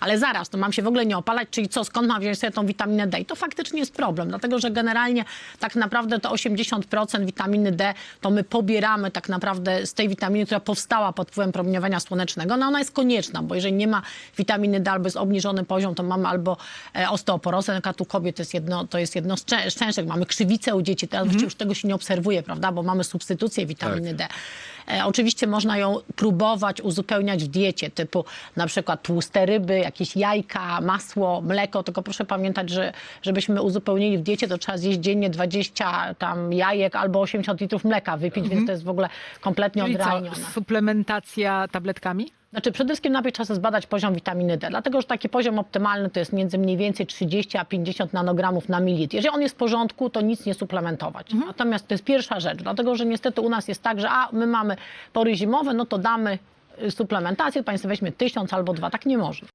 ale zaraz, to mam się w ogóle nie opalać, czyli co, skąd mam wziąć sobie tą witaminę D? I to faktycznie jest problem, dlatego że generalnie tak naprawdę to 80% witaminy D to my pobieramy tak naprawdę z tej witaminy, która powstała pod wpływem promieniowania słonecznego. No ona jest konieczna, bo jeżeli nie ma witaminy D albo jest obniżony poziom, to mamy albo e, osteoporozę, na przykład u kobiet to jest jedno, to jest jedno z czę- z częstszych. Mamy krzywicę u dzieci, teraz właściwie już tego się nie obserwuje, prawda, bo mamy substytucję witaminy D. E, oczywiście można ją próbować uzupełniać w diecie, typu na przykład tłuste ryby, jakieś jajka, masło, mleko, tylko proszę pamiętać, że żebyśmy uzupełnili w diecie, to trzeba zjeść dziennie 20 tam jajek albo 80 litrów mleka wypić, więc to jest w ogóle kompletnie Czyli co, odrealnione. suplementacja tabletkami? Znaczy przede wszystkim najpierw trzeba zbadać poziom witaminy D, dlatego że taki poziom optymalny to jest między mniej więcej 30 a 50 nanogramów na mililitr. Jeżeli on jest w porządku, to nic nie suplementować. Natomiast to jest pierwsza rzecz, dlatego że niestety u nas jest tak, że a my mamy pory zimowe, no to damy y, suplementację, państwo weźmie tysiąc albo dwa, tak nie można.